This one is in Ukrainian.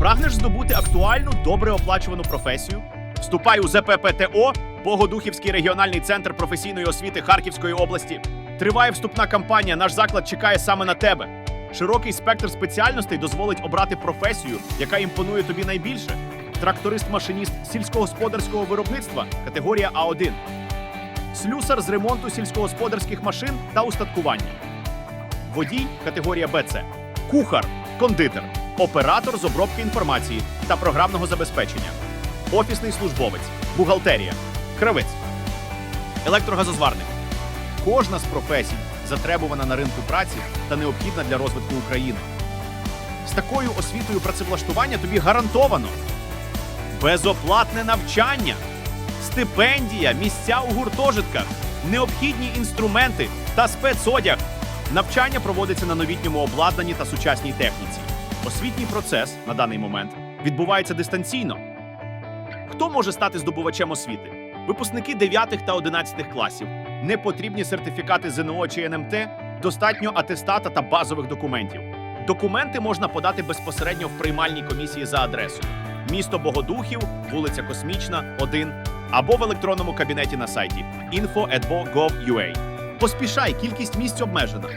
Прагнеш здобути актуальну, добре оплачувану професію? Вступай у ЗППТО Богодухівський регіональний центр професійної освіти Харківської області. Триває вступна кампанія. Наш заклад чекає саме на тебе. Широкий спектр спеціальностей дозволить обрати професію, яка імпонує тобі найбільше. Тракторист-машиніст сільськогосподарського виробництва категорія А1. Слюсар з ремонту сільськогосподарських машин та устаткування. Водій категорія БЦ. Кухар, кондитер, оператор з обробки інформації та програмного забезпечення. Офісний службовець, бухгалтерія, кравець, електрогазозварник. Кожна з професій затребувана на ринку праці та необхідна для розвитку України. З такою освітою працевлаштування тобі гарантовано безоплатне навчання, стипендія, місця у гуртожитках, необхідні інструменти та спецодяг. Навчання проводиться на новітньому обладнанні та сучасній техніці. Освітній процес на даний момент відбувається дистанційно. Хто може стати здобувачем освіти? Випускники 9 та 11 класів. Не потрібні сертифікати ЗНО чи НМТ, достатньо атестата та базових документів. Документи можна подати безпосередньо в приймальній комісії за адресою: місто Богодухів, вулиця Космічна, 1, або в електронному кабінеті на сайті info.bo.gov.ua. Поспішай, кількість місць обмежена.